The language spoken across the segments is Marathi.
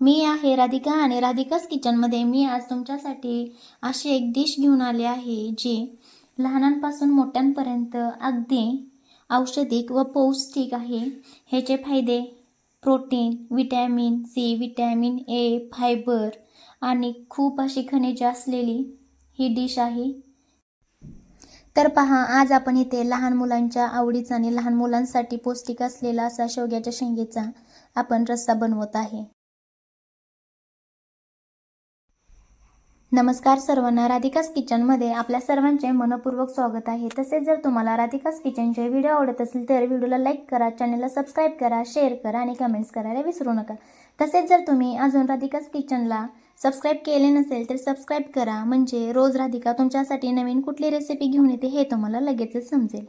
मी आहे राधिका आणि राधिकाच किचनमध्ये. मी आज तुमच्यासाठी अशी एक डिश घेऊन आले आहे जी लहानांपासून मोठ्यांपर्यंत अगदी औषधिक व पौष्टिक आहे. ह्याचे फायदे protein vitamin C vitamin A fibre आणि खूप अशी खनिजे असलेली ही डिश आहे. तर पहा आज आपण इथे लहान मुलांच्या आवडीचा आणि लहान मुलांसाठी पौष्टिक असलेला असा शेवग्याच्या शेंगेचा आपण रस्सा बनवत आहे. नमस्कार सर्वांना राधिकास किचनमध्ये आपल्या सर्वांचे मनपूर्वक स्वागत आहे. तसेच जर तुम्हाला राधिकास किचनचे व्हिडिओ आवडत असेल तर व्हिडिओला लाईक करा चॅनलला सबस्क्राईब करा शेअर करा आणि कमेंट्स करायला विसरू नका. तसेच जर तुम्ही अजून राधिकास किचनला सबस्क्राईब केले नसेल तर सबस्क्राईब करा. म्हणजे रोज राधिका तुमच्यासाठी नवीन कुठली रेसिपी घेऊन येते हे तुम्हाला लगेचच समजेल.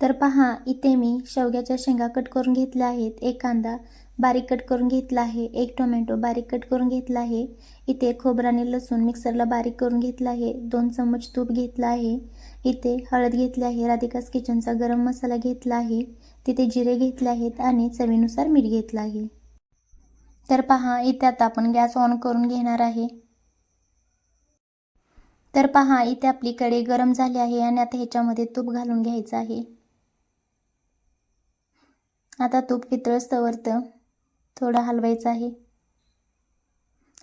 तर पहा इथे मी शेवग्याच्या शेंगा कट करून घेतल्या आहेत. एक कांदा बारीक कट करून घेतला आहे. एक टोमॅटो बारीक कट करून घेतला आहे. इथे खोबरं आणि लसूण मिक्सरला बारीक करून घेतला आहे. दोन चम्मच तूप घेतला आहे. इथे हळद घेतली आहे. राधिकास किचनचा गरम मसाला घेतला आहे. तिथे जिरे घेतले आहेत आणि चवीनुसार मीठ घेतलं आहे. तर पहा इथे आता आपण गॅस ऑन करून घेणार आहे. तर पहा इथे आपली कढई गरम झाली आहे आणि आता ह्याच्यामध्ये तूप घालून घ्यायचं आहे. आता तूप वितळस्तवरतं थोडं हलवायचं आहे.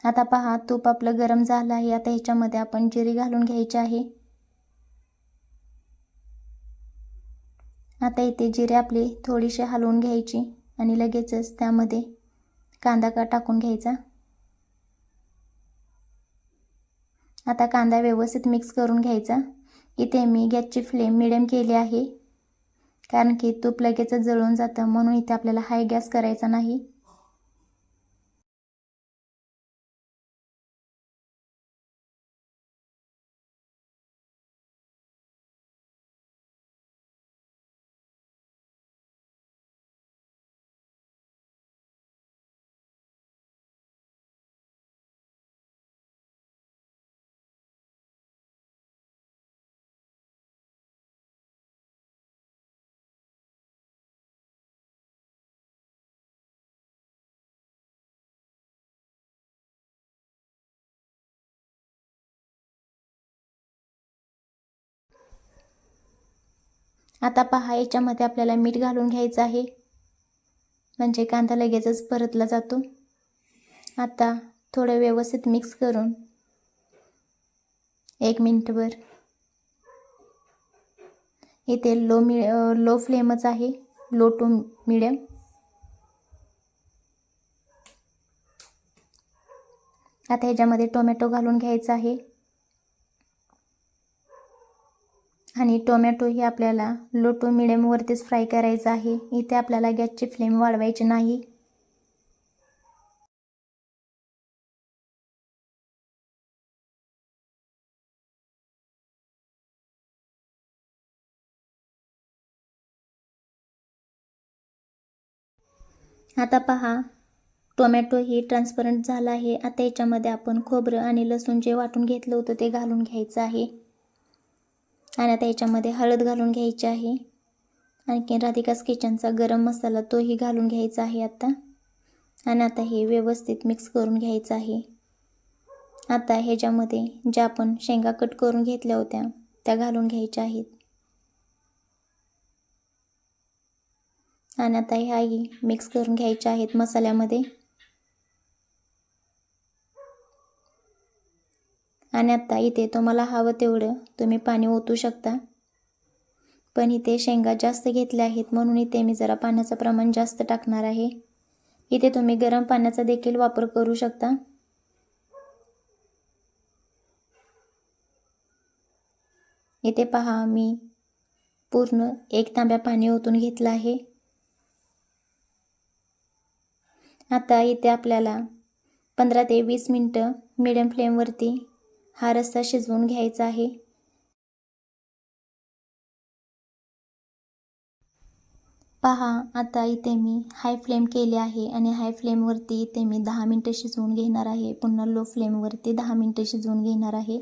आता पहा तूप आपलं गरम झालं आहे. आता ह्याच्यामध्ये आपण जिरी घालून घ्यायची आहे. आता इथे जिरे आपली थोडीशी हलवून घ्यायची आणि लगेचच त्यामध्ये कांदा का टाकून घ्यायचा. आता कांदा व्यवस्थित मिक्स करून घ्यायचा. इथे मी गॅसची फ्लेम मिडियम केली आहे. कारण की तूप लगेचच जळून जातं. म्हणून इथे आपल्याला हाय गॅस करायचा नाही. आता पहा याच्यामध्ये आपल्याला मीठ घालून घ्यायचं आहे. म्हणजे कांदा लगेचच परतला जातो. आता थोडं व्यवस्थित मिक्स करून एक मिनटभर. इथे लो मि लो फ्लेमच आहे. लो टू मिडियम आता ह्याच्यामध्ये टोमॅटो घालून घ्यायचा आहे. आणि टोमॅटो ही आपल्याला लो टू मिडियमवरतीच फ्राय करायचं आहे. इथे आपल्याला गॅसची फ्लेम वाढवायची नाही. आता पहा टोमॅटो ही ट्रान्सपरंट झाला आहे. आता याच्यामध्ये आपण खोबरं आणि लसूण जे वाटून घेतलं होतं ते घालून घ्यायचं आहे. आणि आता याच्यामध्ये हळद घालून घ्यायची आहे. आणखी राधिकास किचनचा गरम मसाला तोही घालून घ्यायचा आहे आता. आणि आता हे व्यवस्थित मिक्स करून घ्यायचं आहे. आता ह्याच्यामध्ये ज्या आपण शेंगा कट करून घेतल्या होत्या त्या घालून घ्यायच्या आहेत. आणि आता ह्याही मिक्स करून घ्यायच्या आहेत मसाल्यामध्ये. आणि आत्ता इथे तुम्हाला हवं तेवढं तुम्ही पाणी ओतू शकता. पण इथे शेंगा जास्त घेतल्या आहेत म्हणून इथे मी जरा पाण्याचं प्रमाण जास्त टाकणार आहे. इथे तुम्ही गरम पाण्याचा देखील वापर करू शकता. इथे पहा मी पूर्ण एक तांब्या पाणी ओतून घेतलं आहे. आता इथे आपल्याला पंधरा ते वीस मिनटं मिडियम फ्लेमवरती हा रस्सा शिजवून घ्यायचा आहे. पहा आता इथे मी हाय फ्लेम केले आहे आणि हाय फ्लेमवरती इथे मी दहा मिनटं शिजवून घेणार आहे. पुन्हा लो फ्लेमवरती दहा मिनटं शिजवून घेणार आहे.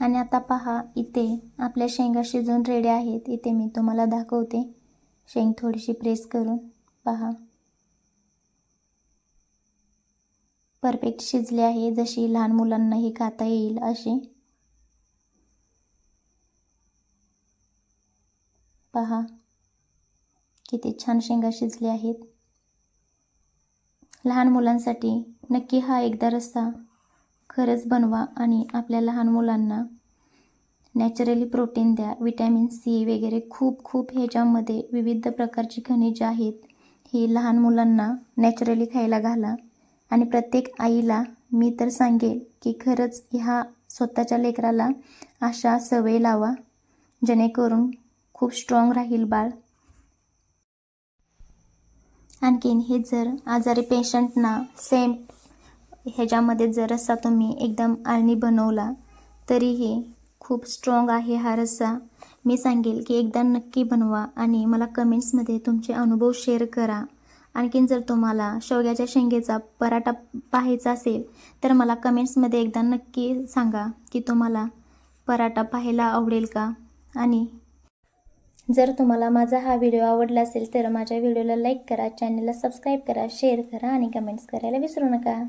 आणि आता पहा इथे आपल्या शेंगा शिजवून रेडी आहेत. इथे मी तुम्हाला दाखवते. शेंग थोडीशी प्रेस करून पहा. परफेक्ट शिजले आहे जशी लहान मुलांनाही खाता येईल अशी. पहा किती छान शेंगा शिजल्या आहेत. लहान मुलांसाठी नक्की हा एकदा रस्सा खरंच बनवा आणि आपल्या लहान मुलांना नॅचरली प्रोटीन द्या. विटॅमिन सी वगैरे खूप खूप ह्याच्यामध्ये विविध प्रकारची खनिजे आहेत. ही लहान मुलांना नॅचरली खायला घाला. आणि प्रत्येक आईला मी तर सांगेल की खरंच ह्या स्वतःच्या लेकराला अशा सवय लावा जेणेकरून खूप स्ट्रॉंग राहील बाळ. आणखीन हे जर आजारी पेशंटना सेम ह्याच्यामध्ये जर रस्सा तुम्ही एकदम आळणी बनवला तरीही खूप स्ट्रॉंग आहे हा रस्सा. मी सांगेल की एकदा नक्की बनवा आणि मला कमेंट्समध्ये तुमचे अनुभव शेअर करा. आणखीन जर तुम्हाला शेवग्याच्या शेंगेचा पराठा पाहायचा असेल तर मला कमेंट्समध्ये एकदा नक्की सांगा की तुम्हाला पराठा पाहायला आवडेल का? आणि जर तुम्हाला माझा हा व्हिडिओ आवडला असेल तर माझ्या व्हिडिओला लाईक करा चॅनलला सबस्क्राईब करा शेअर करा आणि कमेंट्स करायला विसरू नका.